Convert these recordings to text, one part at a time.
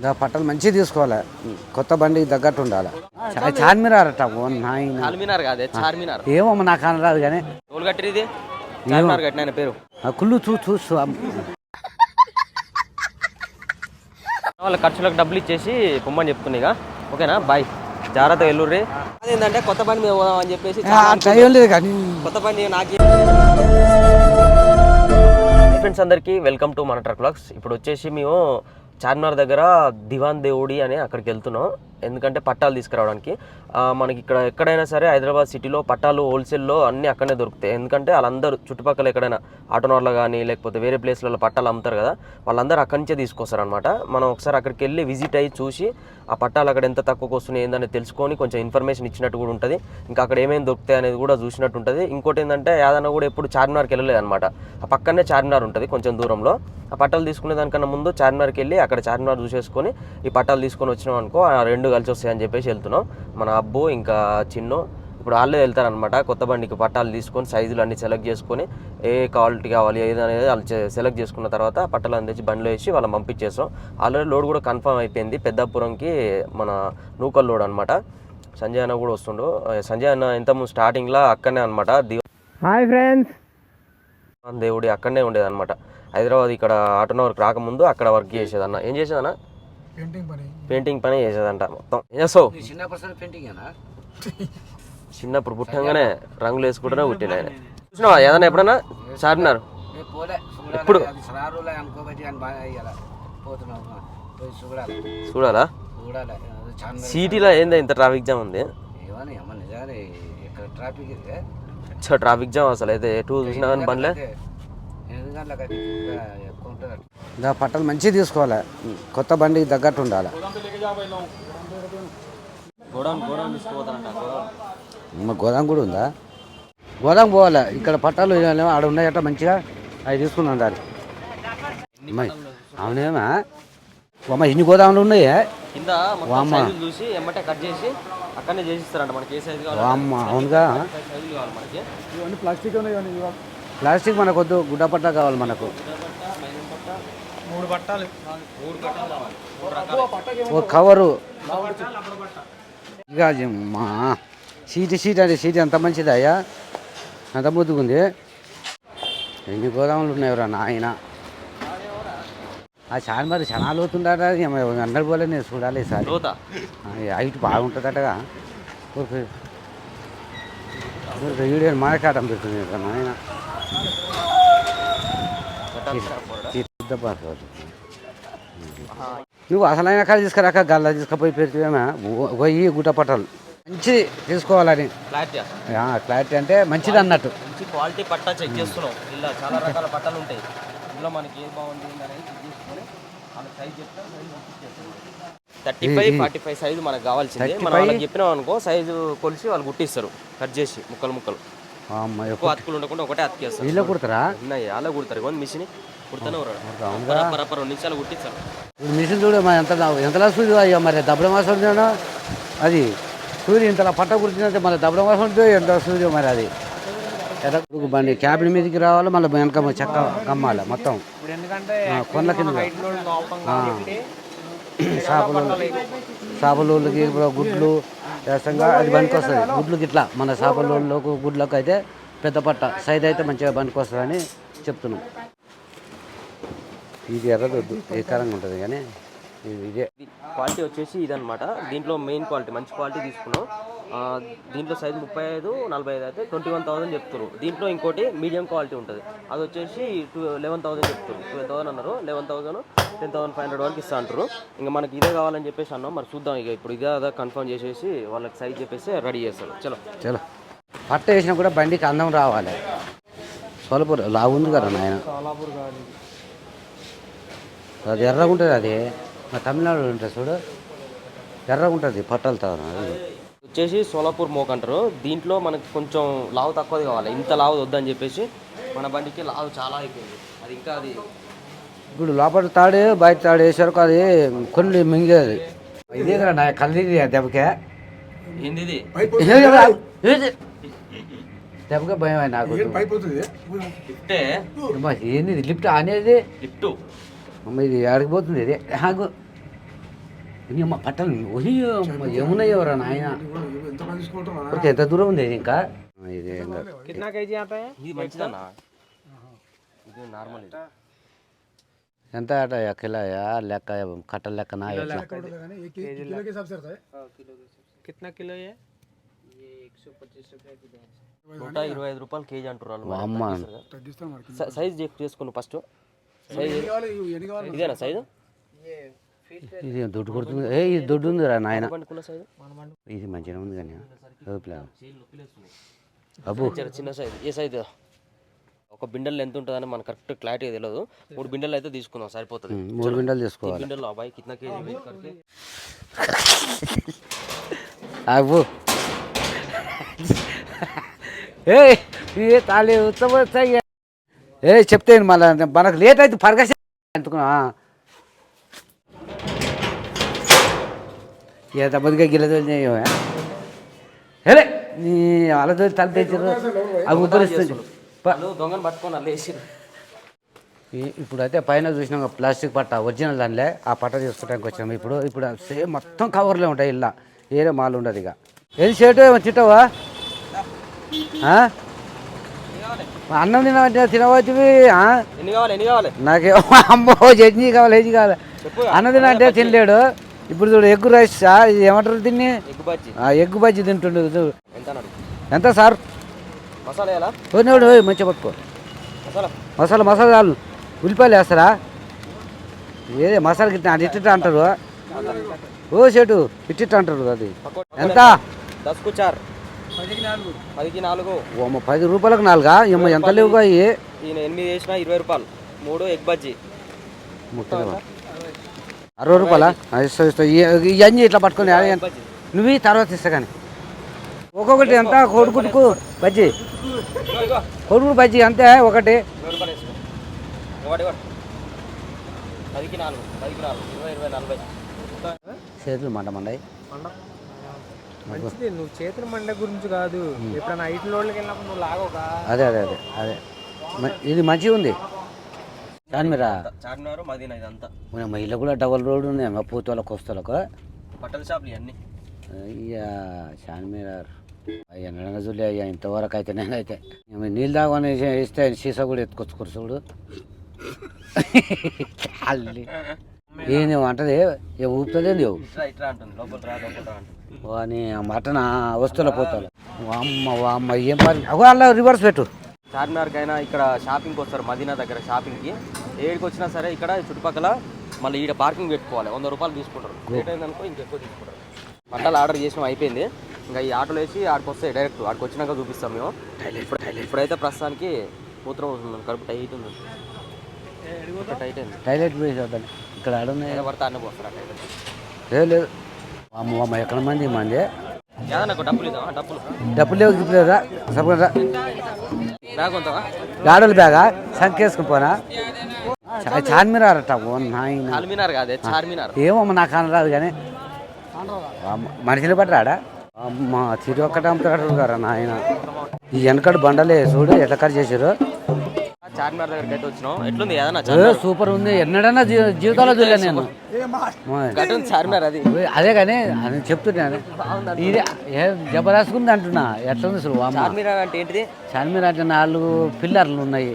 ఇంకా పట్టలు మంచిగా తీసుకోవాలి. కొత్త బండికి తగ్గట్టు ఉండాలి. చార్మినార్ నాయన. చార్మినార్ కాదే చార్మినార్. ఏమో నాకు అనరాదు కానీ. కట్టిరు ఇది? చార్మినార్ కట్టిన పేరు? ఆ కుళ్ళు చూ చూసు వాళ్ళ ఖర్చులకు డబ్బులు ఇచ్చేసి పొమ్మని చెప్తున్నా ఇక. ఓకేనా? బాయ్. జాగ్రత్త ఎల్లుర్రి అదేంటంటే కొత్త బండి మీద పోదాం అని చెప్పేసి కొత్త బండి నాకు ఫ్రెండ్స్ అందరికీ వెల్కమ్ టు మన ట్రక్ బ్లాగ్స్ ఇప్పుడు వచ్చేసి మేము చార్మినార్ దగ్గర దివాన్ దేవుడి అని అక్కడికి వెళ్తున్నాం. ఎందుకంటే పట్టాలు తీసుకురావడానికి. మనకి ఇక్కడ ఎక్కడైనా సరే హైదరాబాద్ సిటీలో పట్టాలు హోల్సేల్లో అన్నీ అక్కడనే దొరుకుతాయి. ఎందుకంటే వాళ్ళందరూ చుట్టుపక్కల ఎక్కడైనా ఆటోనర్లో కానీ లేకపోతే వేరే ప్లేస్లలో పట్టాలు అమ్ముతారు కదా వాళ్ళందరూ అక్కడి నుంచే తీసుకొస్తారు అనమాట మనం ఒకసారి అక్కడికి వెళ్ళి విజిట్ అయ్యి చూసి ఆ పట్టాలు అక్కడ ఎంత తక్కువకి వస్తున్నాయి ఏందని తెలుసుకొని కొంచెం ఇన్ఫర్మేషన్ ఇచ్చినట్టు కూడా ఉంటుంది. ఇంకా అక్కడ ఏమేమి దొరుకుతాయి అనేది కూడా చూసినట్టు ఉంటుంది. ఇంకోటి ఏంటంటే యాదన్న కూడా ఎప్పుడు చార్మినార్కి వెళ్ళలేదు అనమాట ఆ పక్కనే చార్మినార్ ఉంటుంది కొంచెం దూరంలో. ఆ పట్టాలు తీసుకునే దానికన్నా ముందు చార్మినార్కి వెళ్ళి అక్కడ చార్మినార్ చూసేసుకొని ఈ పట్టాలు తీసుకొని వచ్చినాం అనుకో ఆ రెండు కలిసి వస్తాయని చెప్పేసి వెళ్తున్నాం. మన అబ్బు ఇంకా చిన్ను. ఇప్పుడు వాళ్ళే వెళ్తారనమాట కొత్త బండికి పట్టాలు తీసుకొని సైజులు అన్ని సెలెక్ట్ చేసుకొని ఏ క్వాలిటీ కావాలి ఏది అనేది వాళ్ళు సెలెక్ట్ చేసుకున్న తర్వాత పట్టాలు అందించి బండిలో వేసి వాళ్ళని పంపించేసాం ఆల్రెడీ లోడ్ కూడా కన్ఫర్మ్ అయిపోయింది పెద్దాపురంకి మన నూకల్ లోడ్ అనమాట సంజయ్ అన్న కూడా వస్తుండు. సంజయ్ అన్న ఇంతకుముందు స్టార్టింగ్లో అక్కడనే అనమాట హాయ్ ఫ్రెండ్స్ దేవుడి అక్కడనే ఉండేది అనమాట హైదరాబాద్ ఇక్కడ ఆటోనవర్కి రాకముందు అక్కడ వర్క్ చేసేదన్న. ఏం చేసేదన్న? పెయింటింగ్ పని. పెయింటింగ్ పని చేసేదంట మొత్తం. చేస్తావు పెయింటింగ్ చిన్నప్పుడు పుట్టంగానే రంగులు వేసుకుంటూనే పుట్టిన ఆయన. చూసినావా? ఏదన్నా ఎప్పుడన్నా చార్మినార్ పోలే. ఎప్పుడు? చూడాలి. సిటీలో ఏందో ఇంత ట్రాఫిక్ జామ్ ఉంది? ట్రాఫిక్ జామ్ అసలు అయితే. ఎటు చూసినా కానీ బండ్లే? ఇంకా పట్టలు మంచిగా తీసుకోవాలి. కొత్త బండికి తగ్గట్టు ఉండాలి. మా గోదాం కూడా ఉందా? గోదాం పోవాలి. ఇక్కడ పట్టాలు ఏమో ఆడ ఉన్నాయట మంచిగా. అవి తీసుకున్నాం దాన్ని. అవునేమా? అమ్మ ఇన్ని గోదాములు ఉన్నాయే? కింద మొత్తం వామ్మ. సైజులు చూసి ఎమ్మటే కట్ చేసి అక్కడనే చేసిస్తారంట మనకి ఏ సైజు కావాలి అమ్మ అవునుగా. సైజులు కావాలి మనకి. ఇవన్నీ ప్లాస్టిక్ మనకు వద్దు గుడ్డ పట్ట కావాలి మనకు. మూడు పట్టాలు మూడు కవరు. ఇక మా సీట్ సీట్ అంటే సీట్ ఎంత మంచిది అయ్యా? ఎంత ముద్దుకుంది ఎన్ని గోదాములు ఉన్నాయిరా నాయన? ఆ చార్మినార్ చాలా లోతుందట. అందరు పోలే నేను చూడాలి లోత? హైట్ బాగుంటుందటగా. వీడియో మాడకాటం పెడుతుంది కదా నాయన నువ్వు అసలైన కాడ తీసుకురాక గల్లా తీసుకుపోయి పెడితేమా పోయి గుట్ట పట్టాలు. మంచిది తీసుకోవాలని. క్లారిటీ అంటే మంచిది అన్నట్టు. మంచి క్వాలిటీ పట్టా చెక్ చేస్తున్నాం ఇలా చాలా రకాల పట్టాలు ఉంటాయి. ఇందులో మనకి ఏది బాగుంది అనేది చెక్ చేసుకొని వాళ్ళ సైజ్ చెప్తాం thirty five forty five size మనకు కావాల్సింది. మనం వాళ్ళకి చెప్పినాం అనుకో సైజు కొలిసి వాళ్ళు గుట్టిస్తారు కట్ చేసి ముక్కలు ముక్కలు. ఎక్కువ అతుకులు ఉండకుండా ఒకటే అతికేస్తారు. వీళ్ళు కుడతారా? ఉన్నాయి అలా కుడతారు. మిషన్. కుడుతూనే రెండు నిమిషాలు ఇప్పుడు మిషన్ చూడు మరి ఎంత ఎంతలా సూది అయ్యో మరి దబ్బడ మాసం ఉందేనో? అది సూది ఇంతలా పట్ట కుర్చినట్టే మరి దబ్బడ మాసం ఉంటే ఎంత సూది మరి అది? ఎర్ర బండి క్యాబిన్ మీదకి రావాలి మళ్ళీ వెనక చెక్క కమ్మాలి మొత్తం. కొండ కింద. చేపలు చేపలకి గుడ్లు వేసంగా అది బండికి వస్తుంది గుడ్లు గిట్లా మన చేపలకు గుడ్లకు అయితే పెద్ద పట్ట సైజ్ అయితే మంచిగా బండికి వస్తుందని చెప్తున్నాం. ఇది ఎర్రదొద్దు ఏ కారంగా ఉంటుంది కానీ ఇది ఇదే. క్వాలిటీ వచ్చేసి ఇదనమాట దీంట్లో మెయిన్ క్వాలిటీ మంచి క్వాలిటీ తీసుకున్నాం. ఆ, దీంట్లో సైజ్ ముప్పై ఐదు నలభై ఐదు అయితే ట్వంటీ వన్ థౌసండ్ చెప్తారు దీంట్లో ఇంకోటి మీడియం క్వాలిటీ ఉంటుంది. అది వచ్చేసి టూ లెవెన్ థౌసండ్ చెప్తారు ట్వెల్వ్ థౌసండ్ అన్నారు. Eleven thousand ten thousand five hundred వరకు ఇస్తా అంటారు ఇంకా మనకి ఇదే కావాలని చెప్పేసి అన్నాం. మరి చూద్దాం ఇక ఇప్పుడు ఇదే అదా కన్ఫర్మ్ చేసేసి వాళ్ళకి సైజ్ చెప్పేసి రెడీ చేస్తారు. చలో. చలో. పట్ట వేసినా కూడా బండికి అందం రావాలి. సోలపూర్ లావు ఉంది కదా నాయన? సోలాపూర్ కాదు అది ఎర్రగా ఉంటుంది అది. మా తమిళనాడు ఉంటుంది చూడు ఎర్రగా ఉంటుంది పట్టాలతో అది. వచ్చేసి సోలాపూర్ మోక్ అంటారు. దీంట్లో మనకి కొంచెం లావు తక్కువది కావాలి. ఇంత లావు వద్దని చెప్పేసి మన బండికి లావు చాలా అయిపోయింది. అది ఇంకా అది ఇప్పుడు లోపల తాడు బయట తాడు వేసారు అది కొన్ని మింగేది. ఇదే కదా నా కళ్ళు దెబ్బకే. ఏంది? దెబ్బకే భయం నాకు. ఏంది లిఫ్ట్ అనేది లిఫ్ట్. అమ్మ ఇది ఆడిపోతుంది ఇదే. ఆగు. నీ అమ్మ పట్టణం ఒలి ఏమున్నాయి నాయన? ఎంత దూరం ఉంది ఇది ఇంకా? ఇది నార్మల్ ఎంత ఆట కిలాయా లెక్క కట్ట లెక్కనా ఎట్లా? కిట్నా కిలో నూట ఇరవై ఐదు రూపాయలు కేజీ అంటారు సైజ్ చెక్ చేసుకోండి ఫస్ట్. ఇదేనా సైజు? ఇది దొడ్డు కొడుతుంది. ఏ ఇది దొడ్డు ఉందిరా నాయన. ఇది మంచిగా ఉంది కానీ అబ్బు. చిన్న సైజు. ఏ సైజు? ఒక బిండల్ ఎంత ఉంటుందని మనకు కరెక్ట్ క్లారిటీ తెలియదు మూడు బిండలు అయితే తీసుకుందాం సరిపోతుంది. మూడు బిండలు తీసుకోవాలి. బిండలు అబ్బాయి కింద కేజీ అబ్బు. ఏ తాళి ఉత్తమ ఏ చెప్తే మళ్ళీ? మనకు లేట్ అయితే పరగసి అనుకున్నా ఏ తప్పదుగా గిల్లదో హేలే నీ వాళ్ళతో తల తెచ్చారు. అవి వాళ్ళు దొంగను పట్టుకొని అల్లు వేసి ఈ- ఇప్పుడు అయితే పైన చూసినాం ప్లాస్టిక్ పట్ట ఒరిజినల్ దానిలే. ఆ పట్ట తీసుకోవడానికి వచ్చాము ఇప్పుడు ఇప్పుడు సేమ్ మొత్తం కవర్లే ఉంటాయి ఇలా. ఏరే మాల్ ఉండదు ఇక. ఏది షర్టు ఏమో చిట్టవా? అన్నం ఎన్ని కావాలి నాకేమో అమ్మో చట్నీ కావాలి ఏది కావాలి. అన్నం తినంటే తినలేడు. ఇప్పుడు చూడు ఎగ్ రైస్ ఇది ఏమంటారు దీన్ని? ఎగ్ బజ్జీ. ఆ, ఎగ్ బజ్జీ తింటుండు చూడు. ఎంత సార్? పోయినాడు మంచిగా పట్టుకో. మసాలా. మసాలా చాలు. ఉల్లిపాయలు వేస్తారా? ఏదే మసాలా గిట్ట అది ఇట్టిట్ట అంటారు. ఓ చెటు ఇట్టిట్ట అంటారు అది. ఎంత? దస్కు చార్. పదికి నాలుగు. పది రూపాయలకు నాలుగా? ఏమో ఎంత లేవుగా ఇవి? ఈయన ఎనిమిది వేసిన ఇరవై రూపాయలు. మూడు ఎగ్ బజ్జీ. అరవై రూపాయలా? ఇస్తా ఇస్తా. ఇవన్నీ ఇట్లా పట్టుకొని నువ్వు తర్వాత ఇస్తా కానీ. ఒక్కొక్కటి ఎంత? కొడుకుడుకు బజ్జీ. కొడుకుడు బజ్జీ అంతే ఒకటి. చేతులు మంట మండాయి. మంచిది. నువ్వు చేతుల మండ గురించి కాదు. ఎప్పుడైనా ఐటీ లోడ్లకి వెళ్ళినప్పుడు నువ్వు లాగోగా అదే అదే అదే అదే. మ- ఇది మంచిగా ఉంది. దాని మీద చార్మినార్ మదీనా ఇదంతా. మన మహిళ కూడా డబల్ రోడ్ ఉంది ఇంకా పూతోళ్ళకు వస్తోళ్ళకు. బట్టల షాపులు ఇవన్నీ. అయ్యా చార్మినార్. అయ్యా నడంగా చూడలే అయ్యా ఇంతవరకు అయితే నేనైతే. నీళ్ళు తాగని ఇస్తే సీసా కూడా ఎత్తుకొచ్చుకోరు చూడు. చాలి. ఏంది అంటది ఏ ఊపుతుంది వాని మటన్ వస్తువుల పోతాలు అమ్మ అమ్మ ఏం పని? అగో అలా రివర్స్ పెట్టు. చార్మినార్కి అయినా ఇక్కడ షాపింగ్కి వస్తారు మదీనా దగ్గర షాపింగ్కి ఏడికి వచ్చినా సరే ఇక్కడ చుట్టుపక్కల మళ్ళీ ఈడ పార్కింగ్ పెట్టుకోవాలి. వంద రూపాయలు తీసుకుంటారు. లేట్ అయిందనుకో ఇంకెక్కువ తీసుకుంటారు. బట్టలు ఆర్డర్ చేసినాం అయిపోయింది. ఇంకా ఈ ఆటోలో వేసి ఆడికి వస్తాయి డైరెక్ట్ ఆడికి వచ్చినాక చూపిస్తాం మేము. ఇప్పుడు ఇప్పుడైతే ప్రస్తుతానికి మూత్రం కడుపు టైట్ ఉంది. టైట్ అయింది. టైలెట్ పోయి ఇక్కడ ఆడున్నాయి పోస్తారు లేదు లేదు. అమ్మ అమ్మ ఎక్కడ మంది మంది డబ్బులు లేవు గిప్పులు లేవురా. సపరేట్ రా. బ్యాగ్ కొంతవా గాడుల బ్యాగా? సంకేసుకుని పోనా? చార్మినార్ అట్ట చార్మినార్ కాదే చార్మినార్. ఏమో నాకు అనరాదు కానీ. మనుషులు పట్టి రాడా అమ్మ తిరిగి ఒక్కటి అమ్ముతాడు గారా నాయన. ఈ వెనకడు బండలే చూడు ఎట్లా కట్ చేసారు చార్మినార్ దగ్గరికి అయితే వచ్చినాం. ఎట్లుంది? ఏదన్నా సూపర్ ఉంది. ఎన్నడన్నా జీవితంలో చూడలేదు నేను. చార్మినార్ అది. అదే కానీ అది చెప్తున్నాను ఇది ఏ జబర్దస్త్ ఉంది అంటున్నా. ఎట్లా ఉంది అసలు చార్మినార్ అంటే ఏంటిది? చార్మినార్ అంటే నాలుగు పిల్లర్లు ఉన్నాయి.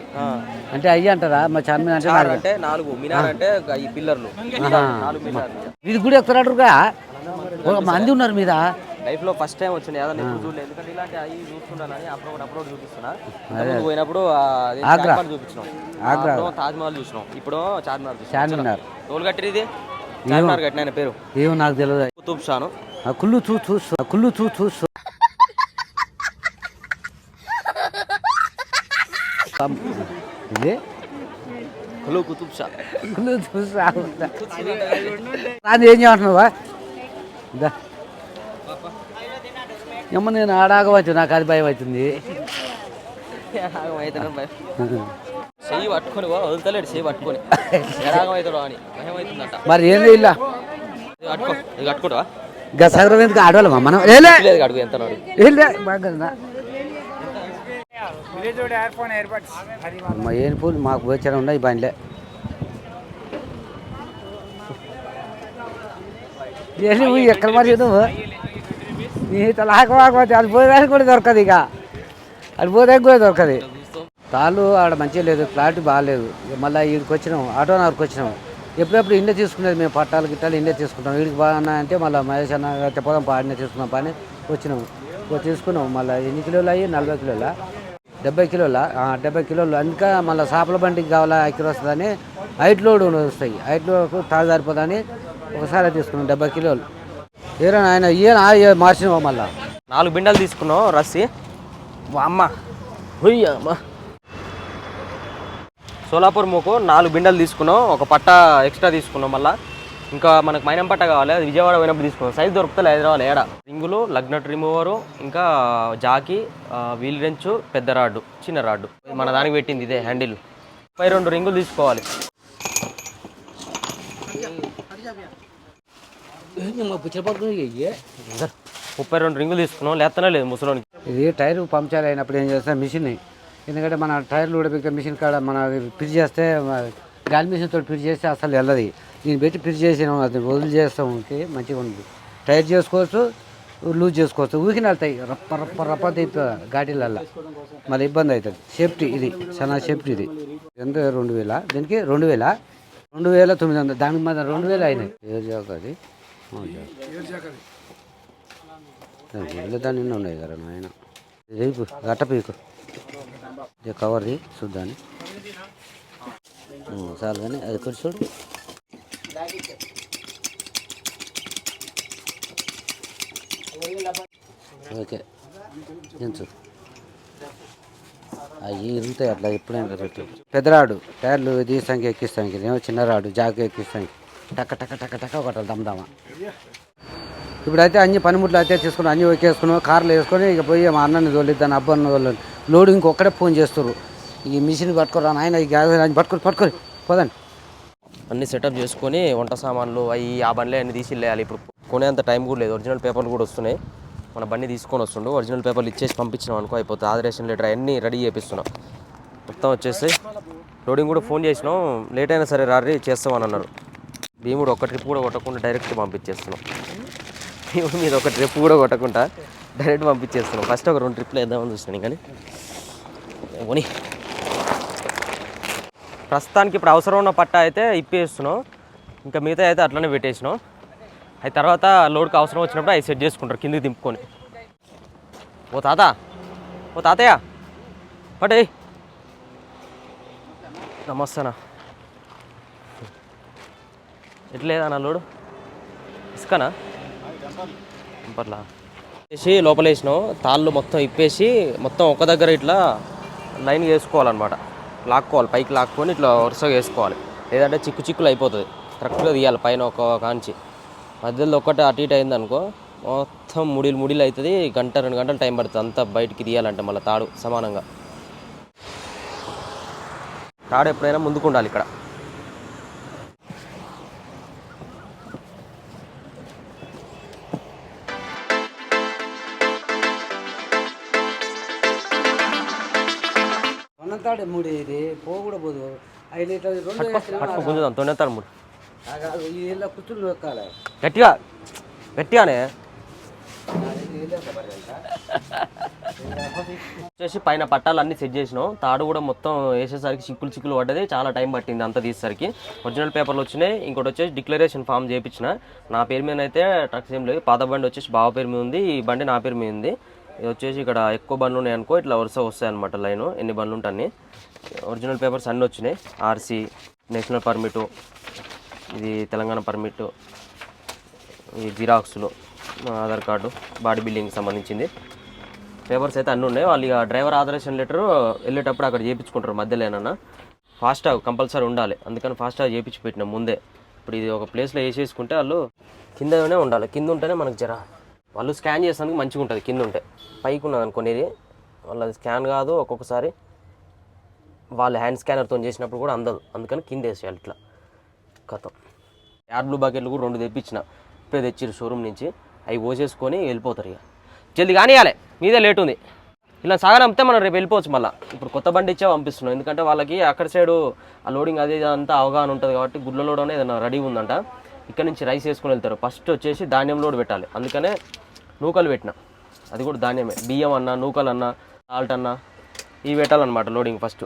అంటే అయ్యి అంటారా? మా చార్మినార్ అంటే అంటే నాలుగు మినార్ అంటే ఈ పిల్లర్లు. ఇది కూడా ఎక్కుతాడుగా ఒక మంది ఉన్నారు మీద. లైఫ్లో ఫస్ట్ టైం వచ్చింది. ఏదన్నా ఎప్పుడు చూడలేదు ఎందుకంటే ఇలాంటి అవి చూస్తుంటానని అప్లోడ్ అప్లోడ్ చూపిస్తున్నా. ఇంతకుముందు పోయినప్పుడు ఆగ్రా. చూపించినాం ఆగ్రా. అప్పుడు తాజ్ మహల్ చూసినాం ఇప్పుడు చార్మినార్ చార్మినార్. టోల్ కట్టిరి ఇది? చార్మినార్ కట్టిన పేరు? ఏమో నాకు తెలియదు కుతుబ్ షాను ఆ కుళ్ళు చూ చూసు కుళ్ళు చూ చూసు ఇది? హలో కుతుబ్ షా చూసు అది ఏం చేయమంటున్నావా ఇదా ఏమో నేను ఆడాగవచ్చు నాకు అది భయం అవుతుంది. ఆగం అవుతాడు భయం. చెయ్యి పట్టుకొని పో, వదులుతలేడు చెయ్యి పట్టుకొని. ఎలాగం అవుతాడు అని భయం అవుతుందట మరి ఏంది ఇలా? ఇది ఇంకా సగరం ఎందుకు ఆడవాళ్ళమా మనం? లేదు అడుగు ఎంత అమ్మ ఏం పూలు? మాకు వచ్చారు ఉన్నాయి బండ్లే. ఎక్కడ మరి నీతో నీ అది పోయేదానికి కూడా దొరకదు ఇక అది పోయేదానికి కూడా దొరకదు తాళ్ళు ఆడ మంచిగా లేదు క్లారిటీ బాగాలేదు మళ్ళీ వీడికి వచ్చినాం ఆటో నగర్కి వచ్చినాం ఎప్పుడెప్పుడు ఇండే తీసుకునేది మేము పట్టాలు గిట్టాలు ఇండే తీసుకుంటాం వీడికి బాగా అంటే మళ్ళీ మహేష్ అన్న చెప్పదాం పాడినే తీసుకున్నాం పని వచ్చినాం తీసుకున్నాం మళ్ళీ ఎన్ని కిలోలు అయ్యి నలభై కిలోల డెబ్బై కిలోల డెబ్బై కిలోలు ఇంకా మళ్ళీ చేపల బండికి కావాలా ఎక్కడ వస్తుందని హైట్ లోడ్ వస్తాయి హైట్ లోడ్ తాజా సరిపోదని ఒకసారి తీసుకున్నాం డెబ్బై కిలోలు ఏరా ఆయన ఈయన మార్చినావా మళ్ళీ. నాలుగు బిండాలు తీసుకున్నాం రస్సి. అమ్మ. హుయ్య అమ్మ. సోలాపూర్ మూకు నాలుగు బిండాలు తీసుకున్నాం ఒక పట్ట ఎక్స్ట్రా తీసుకున్నాం మళ్ళా. ఇంకా మనకు మైనం పట్ట కావాలి అది విజయవాడ పోయినప్పుడు తీసుకున్నాం సైజ్ దొరుకుతుంది హైదరాబాద్ ఏడ? రింగులు లగ్నట్ రిమూవరు ఇంకా జాకీ వీల్ రెంచు పెద్ద రాడ్డు చిన్న రాడ్డు. మన దానికి పెట్టింది ఇదే హ్యాండిల్. ముప్పై రెండు రింగులు తీసుకోవాలి. ముప్పై రెండు రింగులు తీసుకున్నాం లేస్తనే లేదు ముసలోనికి. ఇది టైర్ పంక్చర్ అయినప్పుడు ఏం చేస్తాం? మిషన్ ఎందుకంటే మన టైర్లు కూడా మిషన్ కాడ మన పిరి చేస్తే గాలి మిషన్ తోటి పిరి చేస్తే అసలు వెళ్ళదు. దీన్ని పెట్టి పిరి చేసినాం అది వదిలి చేస్తాం ఉంటే మంచిగా ఉంది. టైర్ చేసుకోవచ్చు లూజ్ చేసుకోవచ్చు. ఊరికి వెళ్తాయి. రప్ప రప్ప రప్ప ఘాటీలల్లా. మళ్ళీ ఇబ్బంది అవుతుంది. సేఫ్టీ ఇది చాలా సేఫ్టీ ఇది. ఎంత? రెండు వేల? దీనికి రెండు వేల? రెండు వేల తొమ్మిది వందలు. దానికి మీద రెండు వేలు అయినాయి. అది? ఆ దాని నిన్న ఉన్నాయి కదా నాయన. రేపు గట్ట పీకు. ఇది కవర్ది చూద్దాని చాలు కానీ అది కూడా చూడు. ఓకే దించు అవి ఇరుగుతాయి అట్లా ఎప్పుడైనా పెట్టు. పెద్ద రాడు టైర్లు తీస్తానికి ఎక్కిస్తానికి ఏమో చిన్న రాడు జాకి ఎక్కిస్తానికి. టక్క టక్క టక్క టక్క ఒకటి దమ్దామా ఇప్పుడైతే అన్ని పనిముట్లు అయితే తీసుకుని అన్ని ఎక్కేసుకున్నాం కార్లు వేసుకొని ఇక పోయి మా అన్నని తోలిద్దాను అబ్బాన్ని తోలని లోడింగ్కి ఒక్కడే ఫోన్ చేస్తారు ఈ మిషన్ పట్టుకోరా ఆయన ఈ గ్యాస్ పట్టుకొని పట్టుకొని పోదండి. అన్ని సెటప్ చేసుకొని వంట సామాన్లు అవి ఆ బండ్లే అన్ని తీసి వెళ్ళేయాలి ఇప్పుడు కొనేంత టైం కూడా లేదు. ఒరిజినల్ పేపర్లు కూడా వస్తున్నాయి. మన బండి తీసుకొని వస్తుండు. ఒరిజినల్ పేపర్లు ఇచ్చేసి పంపించినాం అనుకో అయిపోతుంది. ఆదరేషన్ లెటర్ అన్నీ రెడీ చేపిస్తున్నాం. మొత్తం వచ్చేసి లోడింగ్ కూడా ఫోన్ చేసినాం. లేట్ అయినా సరే రారీ చేస్తామని అన్నారు. భీముడు ఒక ట్రిప్ కూడా కొట్టకుండా డైరెక్ట్ పంపించేస్తున్నాం. భీముడు మీద ఒక ట్రిప్ కూడా కొట్టకుండా డైరెక్ట్ పంపించేస్తున్నాం. ఫస్ట్ ఒక రెండు ట్రిప్లు వేద్దామని చూస్తున్నాను కానీ. కొని ప్రస్తుతానికి ఇప్పుడు అవసరం ఉన్న పట్ట అయితే ఇప్పేస్తున్నాం. ఇంకా మిగతా అయితే అట్లనే పెట్టేసినాం. అది తర్వాత లోడ్కి అవసరం వచ్చినప్పుడు అవి సెట్ చేసుకుంటారు కిందికి దింపుకొని. ఓ తాత. ఓ తాతయ్య. పటే నమస్తేనా. ఎట్లేదా నా లోడు? ఇసుకనా? డంపర్లా వేసి లోపల వేసినాం. తాళ్ళు మొత్తం ఇప్పేసి మొత్తం ఒక దగ్గర ఇట్లా లైన్ వేసుకోవాలన్నమాట లాక్కోవాలి పైకి లాక్కొని ఇట్లా వరుసగా వేసుకోవాలి. లేదంటే చిక్కు చిక్కులు అయిపోతుంది. కరెక్ట్గా తీయాలి పైన ఒక కాంచి. మధ్యలో ఒక్కటే అటు ఇటు అయింది అనుకో మొత్తం ముడిలు ముడిలు అవుతుంది గంట రెండు గంటలు టైం పడుతుంది. అంతా బయటికి తీయాలంటే మళ్ళీ తాడు సమానంగా. తాడు ఎప్పుడైనా ముందుకు ఉండాలి ఇక్కడ. ఉన్నతాడు మూడు ఇది పోదు. ఐదు లీటర్లు రెండు పట్టుకో గుంజుదాం తొండెత్తాను మూడు. ఇళ్ళ కూర్చుని ఎక్కాలి. గట్టిగా గట్టిగానే. వచ్చేసి పైన పట్టాలు అన్ని సెట్ చేసినాం. తాడు కూడా మొత్తం వేసేసరికి చిక్కులు చిక్కులు పడ్డది. చాలా టైం పట్టింది అంతా తీసేసరికి. ఒరిజినల్ పేపర్లు వచ్చినాయి. ఇంకోటి వచ్చేసి డిక్లరేషన్ ఫామ్ చేయించిన నా పేరు మీద అయితే ట్రక్స్ ఏం లేదు. పాత బండి వచ్చేసి బావ పేరు మీద ఉంది. ఈ బండి నా పేరు మీద ఉంది. ఇది వచ్చేసి ఇక్కడ ఎక్కువ బండ్లు ఉన్నాయి అనుకో ఇట్లా వరుస వస్తాయి అనమాట లైన్. ఎన్ని బండ్లు ఉంటాయి ఒరిజినల్ పేపర్స్ అన్నీ వచ్చినాయి. ఆర్సీ నేషనల్ పర్మిటు ఇది తెలంగాణ పర్మిట్ ఈ జిరాక్స్లు ఆధార్ కార్డు బాడీ బిల్డింగ్కి సంబంధించింది. పేపర్స్ అయితే అన్నీ ఉన్నాయి. వాళ్ళు ఇక డ్రైవర్ ఆథరైజేషన్ లెటర్ వెళ్ళేటప్పుడు అక్కడ చేయించుకుంటారు మధ్యలో ఏమన్నా. ఫాస్టాగ్ కంపల్సరీ ఉండాలి. అందుకని ఫాస్టాగ్ చేయించి పెట్టినాం ముందే. ఇప్పుడు ఇది ఒక ప్లేస్లో వేసేసుకుంటే వాళ్ళు కిందనే ఉండాలి. కింద ఉంటేనే మనకు జరా వాళ్ళు స్కాన్ చేసేందుకు మంచిగా ఉంటుంది కింద ఉంటే. పైకి ఉన్నది అనుకునేది వాళ్ళది స్కాన్ కాదు ఒక్కొక్కసారి వాళ్ళు హ్యాండ్ స్కానర్తో చేసినప్పుడు కూడా అందదు. అందుకని కింద వేసేయాలి ఇట్లా. కథం. యాడ్ బ్లూ బకెట్లు కూడా రెండు తెప్పించిన. ఇప్పుడే తెచ్చిరు షోరూమ్ నుంచి. అవి పోసేసుకొని వెళ్ళిపోతారు ఇక. జల్ది కానియాలి మీదే లేట్ ఉంది. ఇలా సాగనంపితే మనం రేపు వెళ్ళిపోవచ్చు మళ్ళీ. ఇప్పుడు కొత్త బండి ఇచ్చే పంపిస్తున్నాం ఎందుకంటే వాళ్ళకి అక్కడ సైడు ఆ లోడింగ్ అది ఇది అంతా అవగాహన ఉంటుంది కాబట్టి గుడ్ల లోడ్ అనేది ఏదైనా రెడీ ఉందంట. ఇక్కడ నుంచి రైస్ వేసుకొని వెళ్తారు. ఫస్ట్ వచ్చేసి ధాన్యం లోడ్ పెట్టాలి. అందుకనే నూకలు పెట్టిన. అది కూడా ధాన్యమే. బియ్యం అన్న నూకలు అన్న సాల్ట్ అన్న ఇవి పెట్టాలన్నమాట లోడింగ్ ఫస్ట్.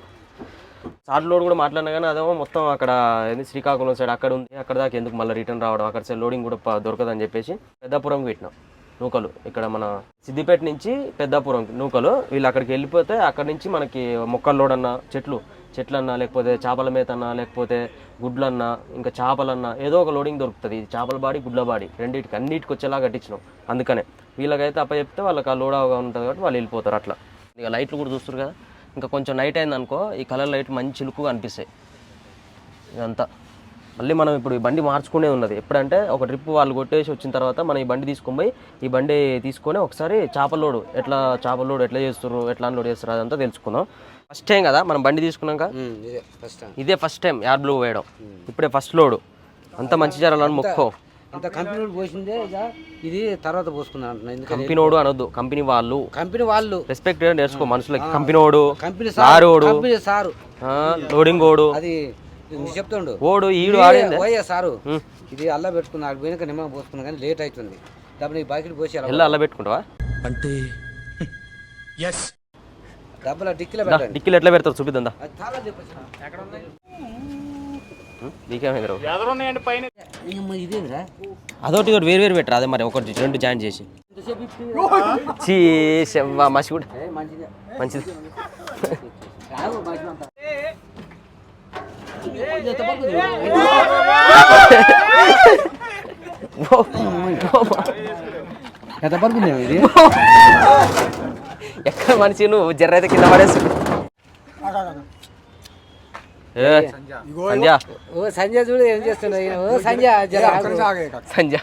సాల్ట్ లోడ్ కూడా మాట్లాడినా కానీ అదేమో మొత్తం అక్కడ ఏంది శ్రీకాకుళం సైడ్ అక్కడ ఉంది అక్కడ దాకా ఎందుకు మళ్ళీ రిటర్న్ రావడం అక్కడ సైడ్ లోడింగ్ కూడా దొరకదని చెప్పేసి పెద్దాపురంకి పెట్టినాం నూకలు. ఇక్కడ మన సిద్దిపేట నుంచి పెద్దాపురం నూకలు. వీళ్ళు అక్కడికి వెళ్ళిపోతే అక్కడ నుంచి మనకి మొక్కల లోడ్ అన్న చెట్లు చెట్లన్నా లేకపోతే చేపల మేత అన్నా లేకపోతే గుడ్లన్నా ఇంకా చేపలన్నా ఏదో ఒక లోడింగ్ దొరుకుతుంది. ఇది చేపల బాడీ గుడ్ల బాడీ. రెండింటికి అన్నిటికి వచ్చేలా కట్టించినాం. అందుకనే వీళ్ళకైతే అప్ప చెప్తే వాళ్ళకి ఆ లోడ్ అవగా ఉంటుంది కాబట్టి వాళ్ళు వెళ్ళిపోతారు అట్లా. ఇక లైట్లు కూడా చూస్తారు కదా. ఇంకా కొంచెం నైట్ అయింది అనుకో ఈ కలర్ లైట్ మంచి లుక్గా అనిపిస్తాయి. ఇదంతా. మళ్ళీ మనం ఇప్పుడు ఈ బండి మార్చుకునే ఉన్నది. ఎప్పుడంటే ఒక ట్రిప్ వాళ్ళు కొట్టేసి వచ్చిన తర్వాత మనం ఈ బండి తీసుకొని పోయి ఈ బండి తీసుకొని ఒకసారి చేపల లోడు ఎట్లా చేపల లోడు ఎట్లా చేస్తారు ఎట్లా లోడ్ చేస్తారు అదంతా తెలుసుకుందాం ఫస్ట్ టైం కదా మనం బండి తీసుకున్నాక? ఇదే ఫస్ట్ టైం ఇదే ఫస్ట్ టైం యాడ్ బ్లూ వేయడం. ఇప్పుడే ఫస్ట్ లోడు అంత మంచి జరాలని మొక్కో. ఇంత కంపెనీ పోసిందే ఇది తర్వాత పోసుకున్నాను వాడు అనొద్దు కంపెనీ వాళ్ళు. కంపెనీ వాళ్ళు. రెస్పెక్ట్ నేర్చుకో మనుషులకి. కంపెనీ వాడు కంపెనీ లారోడు కంపెనీ సారు. ఆ, లోడింగ్ ఓడు. అది చెప్తుండు. ఓడు ఈడు ఆడిందే. పోయే సారు. ఇది అల్లా పెట్టుకున్నా ఆడు పోయినాక నిమ్మ పోసుకున్నా కానీ లేట్ అవుతుంది. ఈ బాకెట్ పోసి అలా ఎల్లా అల్ల పెట్టుకుంటావా? అంటే ఎస్ డబ్బులు డిక్కిలో దా, పెట్టండి. డిక్కీలు ఎట్లా పెడతారు? చూపిద్దాం ఇదేంద్రా? అదొకటి ఒకటి వేరు వేరు పెట్టరు? అదే మరి ఒకటి రెండు జాయిన్ చేసి. మసి కూడా. మంచిదే. ఎంత పడుతుంది ఇది? ఎక్కడ మనిషి నువ్వు? జర్ర అయితే కింద పడేసి. ఏ సంధ్య. ఓ సంజయ్ చూడు ఏం చేస్తున్నావు సంజయ్. సంధ్య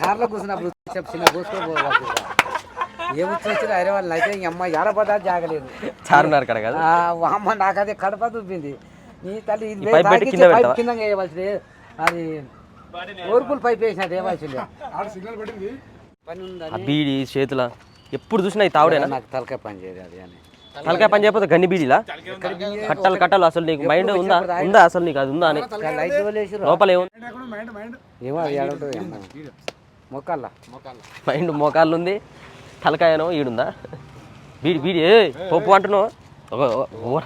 కార్లో కూర్చున్నప్పుడు చిన్న కూర్చోపోవాలి ఏమి చూసినా అరే వాళ్ళు అయితే అమ్మ ఎడపడా జాగలేదు. చారున్నారు కడ కదా. ఆ, అమ్మ నాకు అదే కడప దుబ్బింది. నీ తల్లి ఇది కింద వేయవలసింది. అది ఓర్పుల్ పైప్ వేసినది వేయవలసింది పని ఆ బీడి చేతుల ఎప్పుడు చూసినా ఈ తావుడేనా నాకు తలకాయ పని చేయదు అది అని. తలకాయ పని చేయకపోతే గన్ని బీడిలా? కట్టలు కట్టలు అసలు నీకు మైండ్ ఉందా? ఉందా అసలు నీకు? అది ఉందా అని. లోపల ఏముంది. మొక్కల్లా మైండ్ మోకాళ్ళు? ఉంది తలకాయనో ఈడుందా? బీడి బీడి ఏ పప్పు అంటున్నావు? ఓ, ఓ, ఓ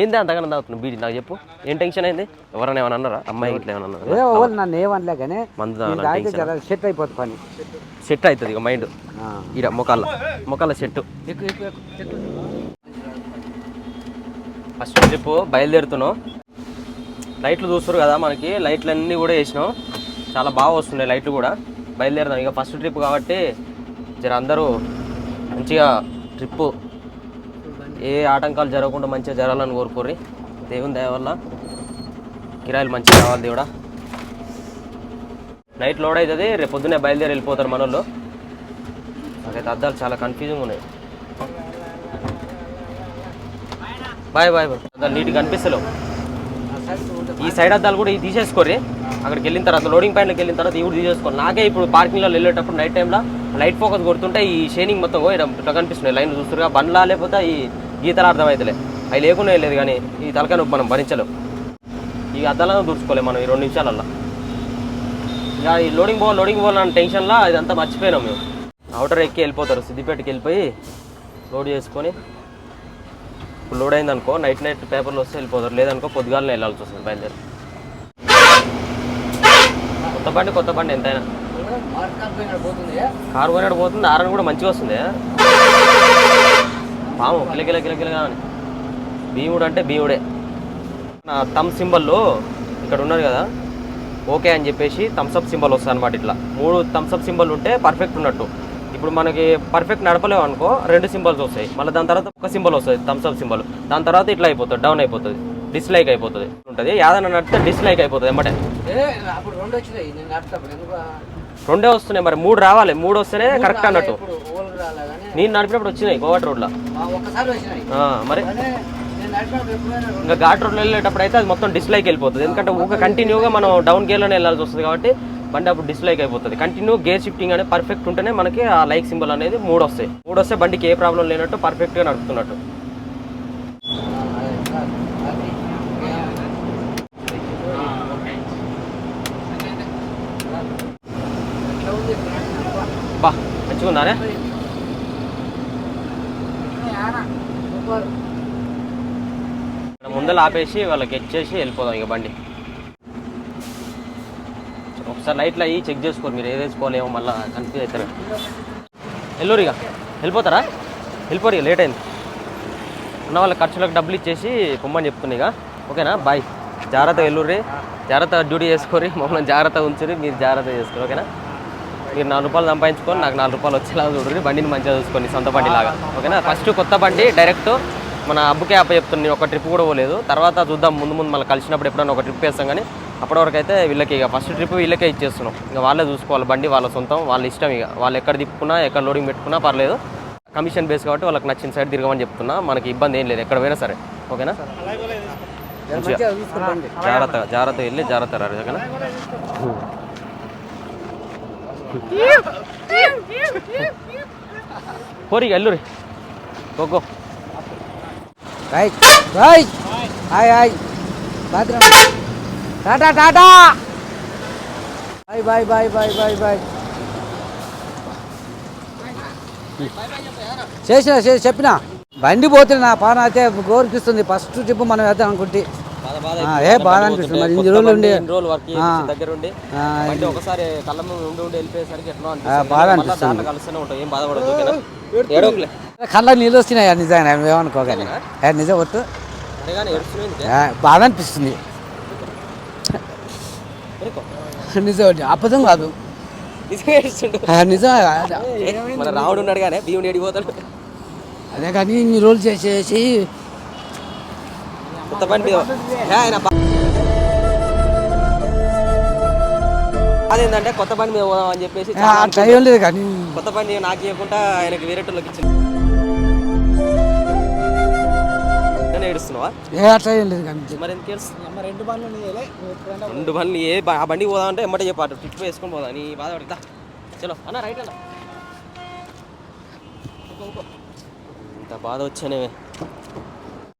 ఏంది అంతగానో తాగుతున్నావు? బీడి నాకు చెప్పు. ఏం టెన్షన్ అయింది? ఎవరైనా ఏమైనా అన్నారా? అమ్మాయి ఇట్లా ఏమైనా ఏ అన్నారా నన్ను ఏమనలే కానీ మందు తాగితే సెట్ అయిపోతుంది పని. సెట్ అవుతుంది ఇక మైండ్. ఈడ మొకాళ్ళ మొకాళ్ళ సెట్. ఫస్ట్ ట్రిప్ బయలుదేరుతున్నాం లైట్లు చూస్తారు కదా మనకి. లైట్లు అన్నీ కూడా వేసినాం చాలా బాగా వస్తున్నాయి లైట్లు కూడా. బయలుదేరుదాం. ఇక ఫస్ట్ ట్రిప్ కాబట్టి జర అందరూ మంచిగా ట్రిప్పు ఏ ఆటంకాలు జరగకుండా మంచిగా జరగాలని కోరుకోర్రి. దేవుని దయ వల్ల కిరాయిలు మంచిగా రావాలి దేవుడా. నైట్ లోడ్ అవుతుంది రేపు పొద్దున్నే బయలుదేరి వెళ్ళిపోతారు మనోళ్ళు. నాకైతే అద్దాలు చాలా కన్ఫ్యూజింగ్ ఉన్నాయి. బాయ్ బాయ్ బాయ్ అద్దాలు నీట్గా కనిపిస్తలేవు. ఈ సైడ్ అద్దాలు కూడా ఇది తీసేసుకోరి అక్కడికి వెళ్ళిన తర్వాత లోడింగ్ పాయింట్కి వెళ్ళిన తర్వాత ఇవి కూడా తీసేసుకోండి నాకే ఇప్పుడు పార్కింగ్లో వెళ్ళేటప్పుడు నైట్ టైంలో లైట్ ఫోకస్ కొడుతుంటే ఈ షైనింగ్ మొత్తం ఇట్లా కనిపిస్తున్నాయి. లైన్ చూస్తున్నారు బండ్లా లేకపోతే ఈ గీతలు అర్థమవుతలే అవి లేకుండా లేదు కానీ ఈ తలకాయ నొప్పి మనం భరించలేం. ఈ అద్దాలను దూర్చుకోలేం మనం ఈ రెండు నిమిషాలల్లో. ఇక ఈ లోడింగ్ పోవాలి లోడింగ్ పోవాలన్న టెన్షన్లో ఇదంతా మర్చిపోయినాం మేము. అవుటర్ ఎక్కి వెళ్ళిపోతారు. సిద్దిపేటకి వెళ్ళిపోయి లోడ్ చేసుకొని ఇప్పుడు లోడ్ అయింది అనుకో నైట్ నైట్ పేపర్లు వస్తే వెళ్ళిపోతారు. లేదనుకో పొద్దుగాలనే వెళ్ళాల్సి వస్తుంది బయలుదేరి. కొత్త బండి కొత్త బండి ఎంతైనా. కారు పోయినాడు పోతుంది ఆరని కూడా మంచిగా వస్తుంది. పాము కిలకిల కిలకిల అని భీముడు అంటే భీముడే. నా తమ్ సింబల్లో ఇక్కడ ఉన్నారు కదా ఓకే అని చెప్పేసి థమ్స్అప్ సింబల్ వస్తుంది అనమాట ఇట్లా. మూడు థమ్స్అప్ సింబల్ ఉంటే పర్ఫెక్ట్ ఉన్నట్టు. ఇప్పుడు మనకి పర్ఫెక్ట్ నడపలేము అనుకో రెండు సింబల్స్ వస్తాయి. మళ్ళీ దాని తర్వాత ఒక సింబల్ వస్తుంది థమ్స్అప్ సింబల్. దాని తర్వాత ఇట్లా అయిపోతుంది డౌన్ అయిపోతుంది డిస్లైక్ అయిపోతుంది. ఉంటుంది. యాదన నడితే డిస్లైక్ అయిపోతుంది ఎమ్మటే. రెండే వస్తున్నాయి మరి మూడు రావాలి. మూడు వస్తేనే కరెక్ట్ అన్నట్టు. నేను నడిపినప్పుడు వచ్చినాయి గోవాట్ రోడ్లో. మరి? ఇంకా ఘాట్ రోడ్లో వెళ్ళేటప్పుడు అయితే అది మొత్తం డిస్లైక్ వెళ్ళిపోతుంది ఎందుకంటే ఒక కంటిన్యూగా మనం డౌన్ గేర్లోనే వెళ్ళాల్సి వస్తుంది కాబట్టి బండి అప్పుడు డిస్లైక్ అయిపోతుంది. కంటిన్యూ గేర్ షిఫ్టింగ్ అనేది పర్ఫెక్ట్ ఉంటేనే మనకి ఆ లైక్ సింబల్ అనేది మూడు వస్తాయి. మూడు వస్తే బండికి ఏ ప్రాబ్లం లేనట్టు పర్ఫెక్ట్గా నడుపుతున్నట్టు. బా మంచిగా ఉందానే ఇక్కడ ముందర ఆపేసి వాళ్ళకి ఇచ్చేసి వెళ్ళిపోదాం ఇక బండి. ఒకసారి లైట్లు అయ్యి చెక్ చేసుకోరు మీరు ఏది వేసుకోలేమో మళ్ళీ కన్ఫ్యూజ్ అవుతారు. వెళ్ళరు ఇక. వెళ్ళిపోతారా? వెళ్ళిపోరు ఇక లేట్ అయింది. ఉన్న వాళ్ళ ఖర్చులకు డబ్బులు ఇచ్చేసి పొమ్మని చెప్తున్నా ఇక. ఓకేనా? బాయ్. జాగ్రత్త వెళ్ళుర్రి. జాగ్రత్త డ్యూటీ చేసుకోరి మమ్మల్ని జాగ్రత్త ఉంచురి మీరు జాగ్రత్త చేసుకోరు ఓకేనా? మీరు నాలుగు రూపాయలు సంపాదించుకొని నాకు నాలుగు రూపాయలు వచ్చేలా చూడండి బండిని మంచిగా చూసుకోండి సొంత బండి లాగా ఓకేనా? ఫస్ట్ కొత్త బండి డైరెక్ట్ మన అబ్బుకే అప్ప చెప్తుంది ఒక ట్రిప్ కూడా పోలేదు. తర్వాత చూద్దాం ముందు ముందు మళ్ళీ కలిసినప్పుడు ఎప్పుడైనా ఒక ట్రిప్ వేస్తాం కానీ అప్పటి వరకు అయితే వీళ్ళకి ఇక. ఫస్ట్ ట్రిప్ వీళ్ళకే ఇచ్చేస్తున్నాం. ఇక వాళ్ళే చూసుకోవాలి బండి వాళ్ళ సొంతం వాళ్ళ ఇష్టం ఇక. వాళ్ళు ఎక్కడ తిప్పుకున్నా ఎక్కడ లోడింగ్ పెట్టుకున్నా పర్లేదు. కమిషన్ బేస్ కాబట్టి వాళ్ళకి నచ్చిన సైడ్ తిరగమని చెప్తున్నా. మనకి ఇబ్బంది ఏం లేదు ఎక్కడ పోయినా సరే. ఓకేనా? మంచిగా. జాగ్రత్తగా జాగ్రత్తగా వెళ్ళి జాగ్రత్త రా ఓకేనా? పోరి ఎల్లురి go right right hi hi భద్రం tata tata bye bye bye bye bye bye చేసిన చేసి చెప్పిన బండి పోతున్నా పాన అయితే గోరికిస్తుంది. ఫస్ట్ ట్రిప్ మనం వేద్దాం అనుకుంటే. ఏ బాధ అనిపిస్తుంది. మరి ఇన్ని రోజులు ఉండి రోజులు వర్క్. దగ్గర ఉండి ఒకసారి కళ్ళ ముందు ఉండి ఉండి వెళ్ళిపోయేసరికి ఎట్లా బాధ అనిపిస్తుంది. కలుస్తూనే ఉంటాం. ఏం బాధపడదు ఏడోకులే కళ్ళకి నీళ్ళు వస్తున్నాయి? నిజంగా ఏమనుకోగానే నిజం ఒట్టు బాధ అనిపిస్తుంది. నిజం. అబద్ధం కాదు. నిజం. మన రావుడు ఉన్నాడు కానీ బియ్యం ఏడిపోతాడు అదే కానీ ఇన్ని రోజులు చేసేసి కొత్త బండి మీద ఆయన అదేంటంటే కొత్త బండి మీద పోదాం అని చెప్పేసి లేదు కానీ. కొత్త బండి నాకు ఇవ్వకుండా ఆయనకి వేరేటోళ్ళకి ఇచ్చింది. ఏడుస్తున్నావా? ఏ అట్లా ఏం లేదు కానీ. మరి ఎందుకు ఏడుస్తున్నావు? రెండు బండ్లు ఏ బ- ఆ బండికి పోదాం అంటే ఎమ్మటే చెప్పాడు ట్రిప్ వేసుకొని పోదాం నీ బాధ పడతా చలో అన్న రైట్ అన్న. ఇంత బాధ వచ్చానే